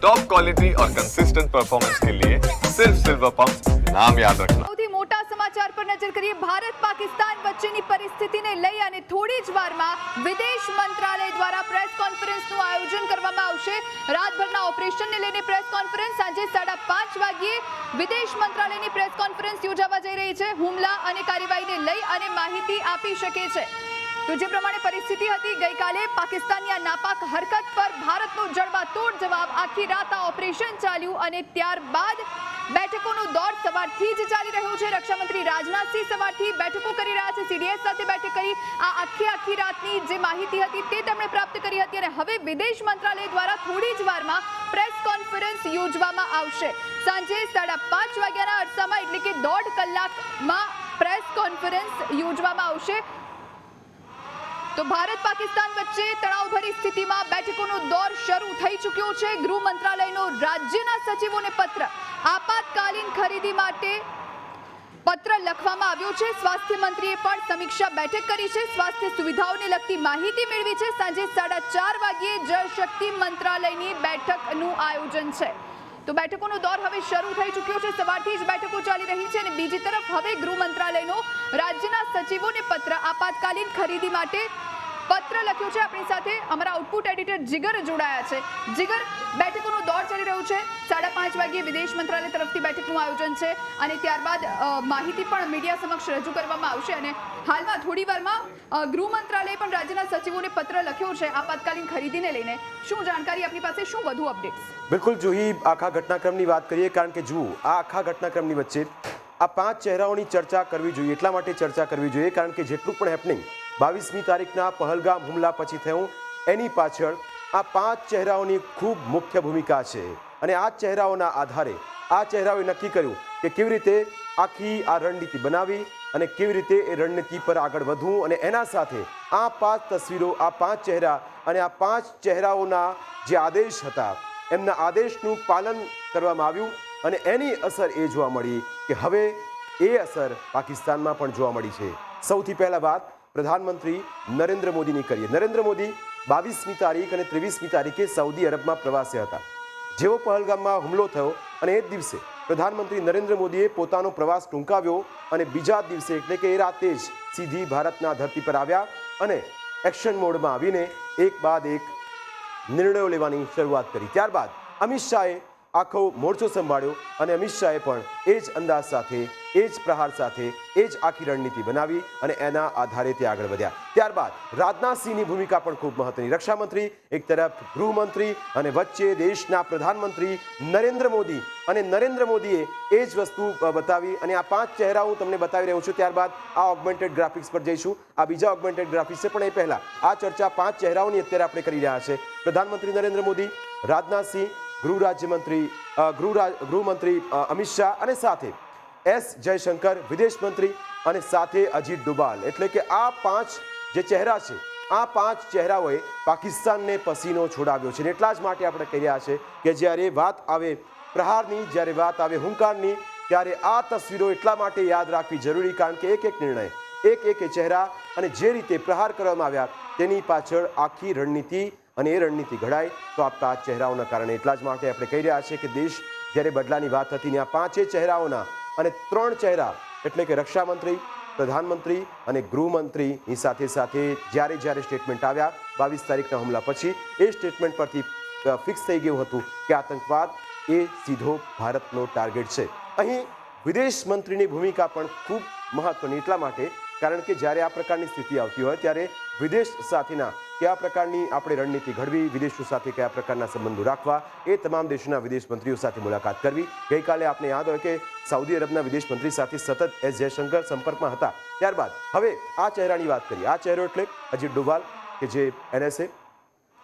Top quality और consistent performance के लिए सिर्फ सिल्वर पंप नाम याद रखना સૌથી મોટા સમાચાર પર નજર કરીએ ભારત પાકિસ્તાન વચ્ચેની પરિસ્થિતિને લઈ અને થોડી જ વારમાં વિદેશ મંત્રાલય દ્વારા પ્રેસ કોન્ફરન્સનું આયોજન કરવામાં આવશે રાતભરના ઓપરેશનને લઈને પ્રેસ કોન્ફરન્સ સાંજે સાડા પાંચ વાગ્યે વિદેશ મંત્રાલયની પ્રેસ કોન્ફરન્સ યોજાવા જઈ રહી છે હુમલા અને કાર્યવાહીને લઈ અને માહિતી આપી શકે છે તો જે પ્રમાણે પરિસ્થિતિ હતી, ગઈકાલે પાકિસ્તાનની આ નાપાક હરકત પર ભારતનો જડબાતોડ જવાબ આખી રાત આ ઓપરેશન ચાલ્યું અને ત્યારબાદ બેઠકોનો દોર સવારથી જ ચાલી રહ્યો છે. રક્ષામંત્રી રાજનાથસિંહ સવારથી બેઠકો કરી રહ્યા છે. સીડીએસ સાથે બેઠક કરી. આ આખી આખી રાતની જે માહિતી હતી તે તેમણે પ્રાપ્ત કરી હતી અને હવે વિદેશ મંત્રાલય દ્વારા થોડી જ વારમાં પ્રેસ કોન્ફરન્સ યોજવામાં આવશે. સાંજે સાડા પાંચ વાગ્યાના અરસામાં એટલે કે દોઢ કલાકમાં પ્રેસ કોન્ફરન્સ યોજવામાં આવશે. તો ભારત પાકિસ્તાન વચ્ચે તણાવભરી સ્થિતિમાં બેઠકોનો દોર શરૂ થઈ ચૂક્યો છે. ગૃહ મંત્રાલયનો રાજ્યના સચિવોને પત્ર, આપાતકાલીન ખરીદી માટે પત્ર લખવામાં આવ્યો છે. સ્વાસ્થ્ય મંત્રીએ પણ સમીક્ષા બેઠક કરી છે. સ્વાસ્થ્ય સુવિધાઓને લગતી માહિતી મેળવી છે. સાંજે સાડા ચાર વાગ્યે જળશક્તિ મંત્રાલયની બેઠકનું આયોજન છે. તો બેઠકોનો દોર હવે શરૂ થઈ ચૂક્યો છે. સવારથી જ બેઠકો ચાલી રહી છે. બીજી તરફ હવે ગૃહ મંત્રાલયનો રાજ્યના સચિવોને પત્ર આપાતકાલીન ખરીદી માટે પત્ર લખ્યો છે. આપણી સાથે અમારા આઉટપુટ એડિટર જીગર જોડાયા છે. જીગર, બેઠકોનો દોર ચાલી રહ્યો છે. સાડા પાંચ વાગ્યે વિદેશ મંત્રાલય તરફથી બેઠકનું આયોજન છે અને ત્યારબાદ માહિતી પણ મીડિયા સમક્ષ રજૂ કરવામાં આવશે અને હાલમાં થોડી વારમાં ગૃહ મંત્રાલયે પણ રાજ્યના સચિવોને પત્ર લખ્યો છે આપાતકાલીન ખરીદીને લઈને. શું જાણકારી આપણી પાસે? શું વધુ અપડેટ્સ બિલકુલ જુહી આખા ઘટનાક્રમની વાત કરીએ, કારણ કે જુઓ, આ આખા ઘટનાક્રમની વચ્ચે આ પાંચ ચહેરાઓની ચર્ચા કરવી જોઈએ, એટલા માટે ચર્ચા કરવી જોઈએ, કારણ કે જેટલું પણ હેપનિંગ બાવીસમી તારીખના પહલગામ હુમલા પછી થયું, એની પાછળ આ પાંચ ચહેરાઓની ખૂબ મુખ્ય ભૂમિકા છે. અને આ ચહેરાઓના આધારે આ ચહેરાઓએ નક્કી કર્યું કે કેવી રીતે આખી આ રણનીતિ બનાવી અને કેવી રીતે એ રણનીતિ પર આગળ વધવું અને એના સાથે આ પાંચ તસવીરો, આ પાંચ ચહેરા અને આ પાંચ ચહેરાઓના જે આદેશ હતા, એમના આદેશનું પાલન કરવામાં આવ્યું. અને એની અસર એ જોવા મળી કે હવે એ અસર પાકિસ્તાનમાં પણ જોવા મળી છે. સૌથી પહેલા વાત પ્રધાનમંત્રી નરેન્દ્ર મોદીની કરીએ. નરેન્દ્ર મોદી બાવીસમી તારીખ અને ત્રેવીસમી તારીખે સાઉદી અરબમાં પ્રવાસે હતા. જેવો પહલગામમાં હુમલો થયો અને એ જ દિવસે પ્રધાનમંત્રી નરેન્દ્ર મોદીએ પોતાનો પ્રવાસ ટૂંકાવ્યો અને બીજા દિવસે એટલે કે એ રાતે જ સીધી ભારતના ધરતી પર આવ્યા અને એક્શન મોડમાં આવીને એક બાદ એક નિર્ણયો લેવાની શરૂઆત કરી. ત્યારબાદ અમિત શાહે આખો મોરચો સંભાળ્યો અને અમિત શાહે પણ એ જ અંદાજ સાથે, એ જ પ્રહાર સાથે, એ જ આખી રણનીતિ બનાવી અને એના આધારે તે આગળ વધ્યા. ત્યારબાદ રાજનાથસિંહની ભૂમિકા પણ ખૂબ મહત્વની. રક્ષામંત્રી, એક તરફ ગૃહમંત્રી અને વચ્ચે દેશના પ્રધાનમંત્રી નરેન્દ્ર મોદી અને નરેન્દ્ર મોદીએ એ જ વસ્તુ બતાવી અને આ પાંચ ચહેરા હું તમને બતાવી રહ્યો છું. ત્યારબાદ આ ઓગમેન્ટેડ ગ્રાફિક્સ પર જઈશું. આ બીજા ઓગમેન્ટેડ ગ્રાફિક્સ છે, પણ એ પહેલાં. આ ચર્ચા પાંચ ચહેરાઓની અત્યારે આપણે કરી રહ્યા છે. પ્રધાનમંત્રી નરેન્દ્ર મોદી રાજનાથસિંહ ગૃહ રાજ્યમંત્રી ગૃહ ગૃહમંત્રી અમિત શાહ અને સાથે એસ જયશંકર, વિદેશ મંત્રી અને સાથે અજીત ડોભાલ એટલે કે આ પાંચ જે ચહેરા છે, આ પાંચ ચહેરાઓએ પાકિસ્તાનને પસીનો છોડાવ્યો છે. એટલા જ માટે આપણે કહી રહ્યા છે કે જ્યારે વાત આવે પ્રહારની, જ્યારે વાત આવે હુંકારની, ત્યારે આ તસવીરો એટલા માટે યાદ રાખવી જરૂરી, કારણ કે એક એક નિર્ણય, એક એક ચહેરા અને જે રીતે પ્રહાર કરવામાં આવ્યા તેની પાછળ આખી રણનીતિ અને એ રણનીતિ ઘડાય, તો આ ચહેરાઓના કારણે એટલા જ માટે આપણે કહી રહ્યા છીએ કે દેશ જ્યારે બદલાની વાત હતી ને આ પાંચે ચહેરાઓના અને ત્રણ ચહેરા એટલે કે રક્ષામંત્રી, પ્રધાનમંત્રી અને ગૃહમંત્રીની સાથે સાથે જ્યારે જ્યારે સ્ટેટમેન્ટ આવ્યા, બાવીસ તારીખના હુમલા પછી એ સ્ટેટમેન્ટ પરથી ફિક્સ થઈ ગયું હતું કે આતંકવાદ એ સીધો ભારતનો ટાર્ગેટ છે. અહીં વિદેશ મંત્રીની ભૂમિકા પણ ખૂબ મહત્વની એટલા માટે કારણ કે જ્યારે આ પ્રકારની સ્થિતિ આવતી હોય ત્યારે વિદેશ સાથેના કયા પ્રકારની આપણે રણનીતિ ઘડવી, વિદેશો સાથે કયા પ્રકારના સંબંધો રાખવા, એ તમામ દેશોના વિદેશ મંત્રીઓ સાથે મુલાકાત કરવી. ગઈકાલે આપને યાદ હોય કે સાઉદી અરબના વિદેશ મંત્રી સાથે સતત એસ જયશંકર સંપર્કમાં હતા. ત્યારબાદ હવે આ ચહેરાની વાત કરીએ. આ ચહેરો એટલે અજીત ડોભાલ કે જે એનએસએ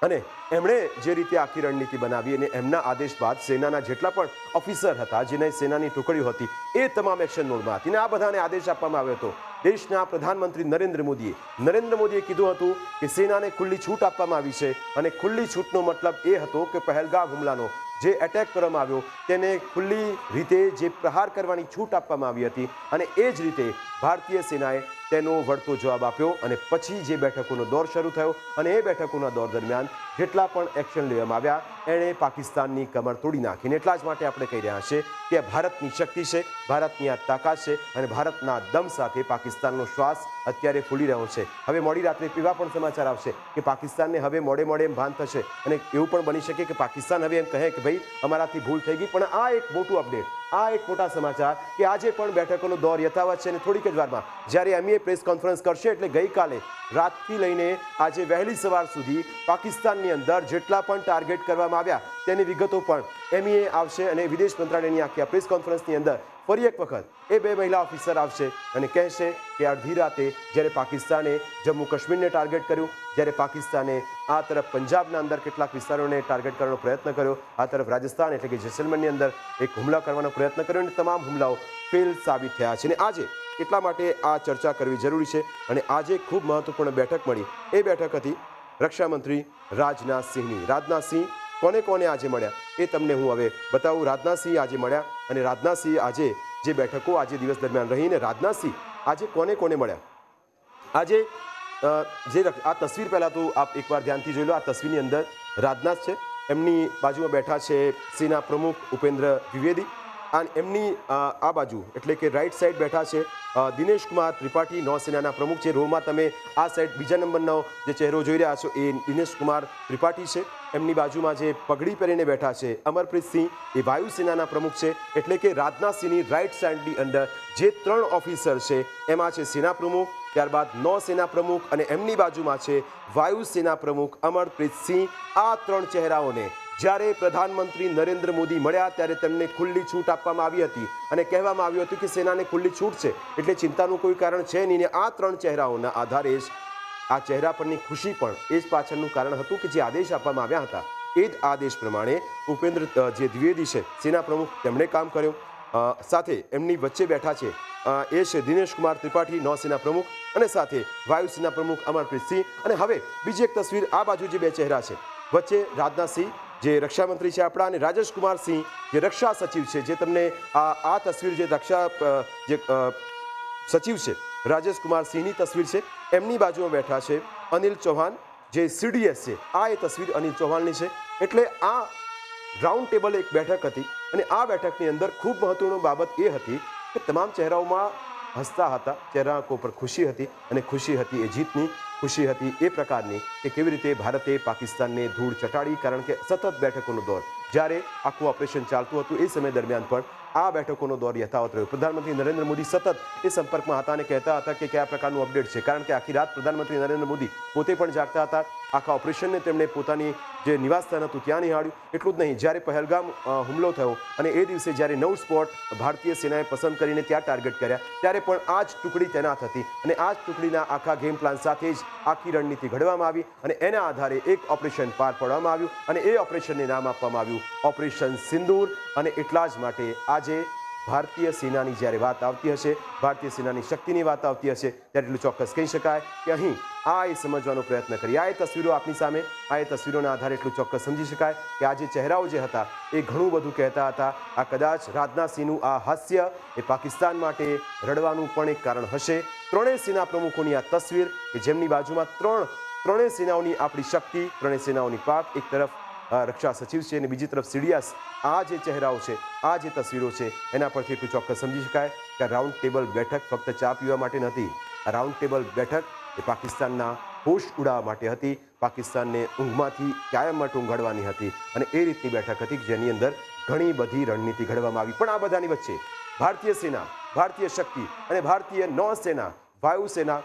અને એમણે જે રીતે આખી રણનીતિ બનાવી અને એમના આદેશ બાદ સેનાના જેટલા પણ ઓફિસર હતા, જેને સેનાની ટુકડીઓ હતી, એ તમામ એક્શન મોડમાં હતી. અને આ બધાને આદેશ આપવામાં આવ્યો હતો. દેશના પ્રધાનમંત્રી નરેન્દ્ર મોદીએ. નરેન્દ્ર મોદીએ કીધું હતું કે સેનાને ખુલ્લી છૂટ આપવામાં આવી છે અને ખુલ્લી છૂટનો મતલબ એ હતો કે પહેલગામ હુમલાનો. જે એટેક કરવામાં આવ્યો, તેને ખુલ્લી રીતે જે પ્રહાર કરવાની છૂટ આપવામાં આવી હતી અને એ જ રીતે ભારતીય સેનાએ તેનો વળતો જવાબ આપ્યો અને પછી જે બેઠકોનો દોર શરૂ થયો અને એ બેઠકોના દોર દરમિયાન જેટલા પણ એક્શન લેવામાં આવ્યા, એણે પાકિસ્તાનની કમર તોડી નાખીને એટલા જ માટે આપણે કહી રહ્યા છે કે ભારતની શક્તિ છે, ભારતની આ તાકાત છે અને ભારતના દમ સાથે પાકિસ્તાનનો શ્વાસ અત્યારે ફૂલી રહ્યો છે. હવે મોડી રાત્રે એવા પણ સમાચાર આવશે કે પાકિસ્તાનને હવે મોડે મોડે એમ ભાન થશે અને એવું પણ બની શકે કે પાકિસ્તાન હવે એમ કહે કે ભાઈ, અમારાથી ભૂલ થઈ ગઈ, પણ આ એક મોટું અપડેટ આ એક મોટા સમાચાર કે આજે પણ બેઠકોનો દોર યથાવત છે અને થોડીક જ વારમાં જ્યારે એમઈએ પ્રેસ કોન્ફરન્સ કરશે એટલે ગઈકાલે રાતથી લઈને આજે વહેલી સવાર સુધી પાકિસ્તાનની અંદર જેટલા પણ ટાર્ગેટ કરવામાં આવ્યા તેની વિગતો પણ એમઈએ આવશે અને વિદેશ મંત્રાલયની આખી પ્રેસ કોન્ફરન્સની અંદર ફરી એક વખત એ બે મહિલા ઓફિસર આવશે અને કહેશે કે અડધી રાતે જ્યારે પાકિસ્તાને જમ્મુ કાશ્મીરને ટાર્ગેટ કર્યું, જ્યારે પાકિસ્તાને આ તરફ પંજાબના અંદર કેટલાક વિસ્તારોને ટાર્ગેટ કરવાનો પ્રયત્ન કર્યો, આ તરફ રાજસ્થાન એટલે કે જેસલમેરની અંદર એક હુમલા કરવાનો પ્રયત્ન કર્યો અને તમામ હુમલાઓ ફેલ સાબિત થયા છે. અને આજે એટલા માટે આ ચર્ચા કરવી જરૂરી છે અને આજે ખૂબ મહત્વપૂર્ણ બેઠક મળી. એ બેઠક હતી રક્ષામંત્રી રાજનાથ સિંહની રાજનાથસિંહ કોને કોને આજે મળ્યા એ તમને હું હવે બતાવું. રાજનાથસિંહ આજે મળ્યા. અને રાજનાથસિંહ આજે જે બેઠકો આજે દિવસ દરમિયાન રહીને રાજનાથસિંહ આજે કોને કોને મળ્યા? આજે જે આ તસવીર પહેલાં તો આપ એકવાર ધ્યાનથી જોઈ લો, આ તસવીરની અંદર રાજનાથ છે, એમની બાજુમાં બેઠા છે સેના પ્રમુખ ઉપેન્દ્ર દ્વિવેદી અને એમની આ બાજુ એટલે કે રાઈટ સાઈડ બેઠા છે દિનેશ કુમાર ત્રિપાઠી નૌસેનાના પ્રમુખ છે. રોમાં તમે આ સાઈડ બીજા નંબરનો જે ચહેરો જોઈ રહ્યા છો, એ દિનેશ કુમાર ત્રિપાઠી છે. એમની બાજુમાં જે પગડી પહેરીને બેઠા છે, અમરપ્રીત સિંહ એ વાયુસેનાના પ્રમુખ છે, એટલે કે રાજનાથસિંહની રાઈટ સાઇડની અંદર જે ત્રણ ઓફિસર છે, એમાં છે સેના પ્રમુખ, ત્યારબાદ નૌસેના પ્રમુખ અને એમની બાજુમાં છે વાયુસેના પ્રમુખ અમરપ્રીત સિંહ. આ ત્રણ ચહેરાઓને જ્યારે પ્રધાનમંત્રી નરેન્દ્ર મોદી મળ્યા ત્યારે તેમને ખુલ્લી છૂટ આપવામાં આવી હતી અને કહેવામાં આવ્યું હતું કે સેનાને ખુલ્લી છૂટ છે, એટલે ચિંતાનું કોઈ કારણ છે નહીં આ ત્રણ ચહેરાઓના આધારે જ આ ચહેરા પરની ખુશી પણ એ જ પાછળનું કારણ હતું કે જે આદેશ આપવામાં આવ્યા હતા. એ જ આદેશ પ્રમાણે ઉપેન્દ્ર જે દ્વિવેદી છે, સેના પ્રમુખ, તેમણે કામ કર્યું. સાથે એમની વચ્ચે બેઠા છે એ છે દિનેશ કુમાર ત્રિપાઠી, નૌસેના પ્રમુખ, અને સાથે વાયુસેના પ્રમુખ અમરપ્રીત સિંહ, અને હવે બીજી એક તસવીર આ બાજુ જે બે ચહેરા છે. વચ્ચે રાજનાથસિંહ જે રક્ષામંત્રી છે આપણા, અને રાજેશ કુમાર સિંહ, જે રક્ષા સચિવ છે, જે તમને આ આ તસવીર જે રક્ષા જે સચિવ છે, રાજેશ કુમાર સિંહની તસવીર છે, એમની બાજુમાં બેઠા છે અનિલ ચૌહાણ, જે સીડીએસ છે. આ એ તસવીર અનિલ ચૌહાણની છે. એટલે આ રાઉન્ડ ટેબલ એક બેઠક હતી અને આ બેઠકની અંદર ખૂબ મહત્વની બાબત એ હતી કે તમામ ચહેરાઓમાં હસતા હતા ચહેરા પર ખુશી હતી અને ખુશી હતી એ જીતની, ખુશી હતી એ પ્રકારની કે કેવી રીતે ભારતે પાકિસ્તાનને ધૂળ ચટાડી, કારણ કે સતત બેઠકોનો દોર જ્યારે આખું ઓપરેશન ચાલતું હતું, એ સમય દરમિયાન પણ આ બેઠકોનો દોર યથાવત રહ્યો. પ્રધાનમંત્રી નરેન્દ્ર મોદી સતત એ સંપર્કમાં હતા અને કહેતા હતા કે કયા પ્રકારનું અપડેટ છે, કારણ કે આખી રાત પ્રધાનમંત્રી નરેન્દ્ર મોદી પોતે પણ જાગતા હતા. આખા ઓપરેશનને તેમણે પોતાની જે નિવાસસ્થાન હતું ત્યાં નિહાળ્યું. એટલું જ નહીં, જ્યારે પહેલગામ હુમલો થયો અને એ દિવસે જ્યારે નવ સ્પોટ ભારતીય સેનાએ પસંદ કરીને ત્યાં ટાર્ગેટ કર્યા, ત્યારે પણ આ જ ટુકડી તૈનાત હતી અને આ જ ટુકડીના આખા ગેમ પ્લાન સાથે જ આખી રણનીતિ ઘડવામાં આવી અને એના આધારે એક ઓપરેશન પાર પાડવામાં આવ્યું અને એ ઓપરેશનને નામ આપવામાં આવ્યું. ઓપરેશન સિંદૂર અને એટલા જ માટે આજે ભારતીય સેનાની જ્યારે વાત આવતી હશે, ભારતીય સેનાની શક્તિની વાત આવતી હશે, ત્યારે એટલું ચોક્કસ કહી શકાય કે અહીં આ એ સમજવાનો પ્રયત્ન કરીએ આ એ તસવીરો આપની સામે, આ એ તસવીરોના આધારે એટલું ચોક્કસ સમજી શકાય કે આ જે ચહેરાઓ જે હતા એ ઘણું બધું કહેતા હતા. આ કદાચ રાજનાથસિંહનું આ હાસ્ય એ પાકિસ્તાન માટે રડવાનું પણ એક કારણ હશે. ત્રણેય સેના પ્રમુખોની આ તસવીર કે જેમની બાજુમાં ત્રણ, ત્રણેય સેનાઓની આપણી શક્તિ, ત્રણેય સેનાઓની પાક એક તરફ રક્ષા સચિવ છે અને બીજી તરફ સીડીએસ આ જે ચહેરાઓ છે, આ જે તસવીરો છે, એના પરથી એટલું ચોક્કસ સમજી શકાય કે રાઉન્ડ ટેબલ બેઠક ફક્ત ચા પીવા માટે નથી. રાઉન્ડ ટેબલ બેઠક એ પાકિસ્તાનના હોશ ઉડાવવા માટે હતી. પાકિસ્તાનને ઊંઘમાંથી કાયમ માટે ઊંઘાડવાની હતી. અને એ રીતની બેઠક હતી જેની અંદર ઘણી બધી રણનીતિ ઘડવામાં આવી. પણ આ બધાની વચ્ચે ભારતીય સેના, ભારતીય શક્તિ અને ભારતીય નૌસેના, વાયુસેના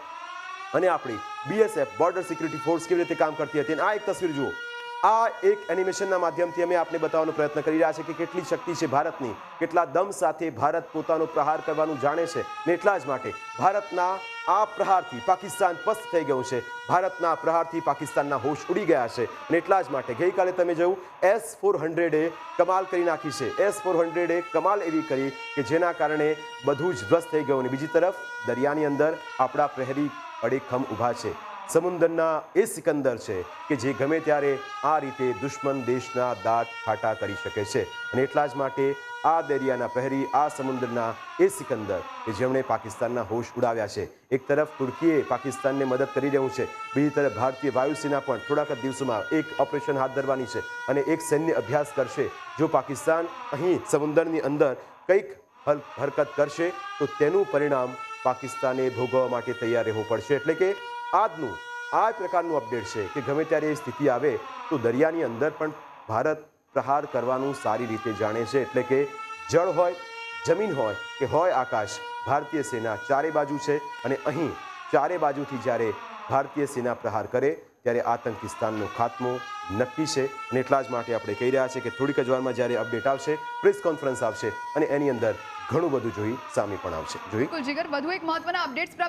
અને આપણી બીએસએફ બોર્ડર સિક્યુરિટી ફોર્સ કેવી રીતે કામ કરતી હતી? અને આ એક તસવીર જુઓ. આ એક એનિમેશનના માધ્યમથી અમે આપને બતાવવાનો પ્રયત્ન કરી રહ્યા છે કે કેટલી શક્તિ છે ભારતની, કેટલા દમ સાથે ભારત પોતાનો પ્રહાર કરવાનું જાણે છે ને એટલા જ માટે ભારતના આ પ્રહારથી પાકિસ્તાન પસ્ત થઈ ગયું છે, ભારતના પ્રહારથી પાકિસ્તાનના હોશ ઉડી ગયા છે અને એટલા જ માટે ગઈકાલે તમે જોયું એસ ફોર હંડ્રેડે કમાલ કરી નાખી છે, એસ ફોર હંડ્રેડે કમાલ એવી કરી કે જેના કારણે બધું જ ધ્વસ્ત થઈ ગયું અને બીજી તરફ દરિયાની અંદર આપણા પ્રહરી અડેખમ ઊભા છે. સમુદ્રના એ સિકંદર છે કે જે ગમે ત્યારે આ રીતે દુશ્મન દેશના દાંત ખાટા કરી શકે છે. અને એટલા જ માટે આ દરિયાના પહેરી, આ સમુદ્રના એ સિકંદર કે જેમણે પાકિસ્તાનના હોશ ઉડાવ્યા છે. એક તરફ તુર્કીએ પાકિસ્તાનને મદદ કરી રહ્યું છે. બીજી તરફ ભારતીય વાયુસેના પણ થોડાક દિવસોમાં એક ઓપરેશન હાથ ધરવાની છે અને એક સૈન્ય અભ્યાસ કરશે. જો પાકિસ્તાન અહીં સમુદ્રની અંદર કંઈક હરકત કરશે, તો તેનું પરિણામ પાકિસ્તાને ભોગવવા માટે તૈયાર રહેવું પડશે. એટલે કે આજનું, આ પ્રકારનું અપડેટ છે કે ગમે ત્યારે એ સ્થિતિ આવે, તો દરિયાની અંદર પણ ભારત પ્રહાર કરવાનું સારી રીતે જાણે છે. એટલે કે જળ હોય, જમીન હોય કે હોય આકાશ, ભારતીય સેના ચારે બાજુ છે અને અહીં ચારે બાજુથી જ્યારે ભારતીય સેના પ્રહાર કરે, ત્યારે આતંકિસ્તાનનો ખાત્મો નક્કી છે. અને એટલા જ માટે આપણે કહી રહ્યા છીએ કે થોડીક જ વારમાં જ્યારે અપડેટ આવશે પ્રેસ કોન્ફરન્સ આવશે અને એની અંદર ઘણું બધું જોઈ સામે પણ આવશે. જોઈ? જીગર, વધુ એક મહત્વના અપડેટ્સ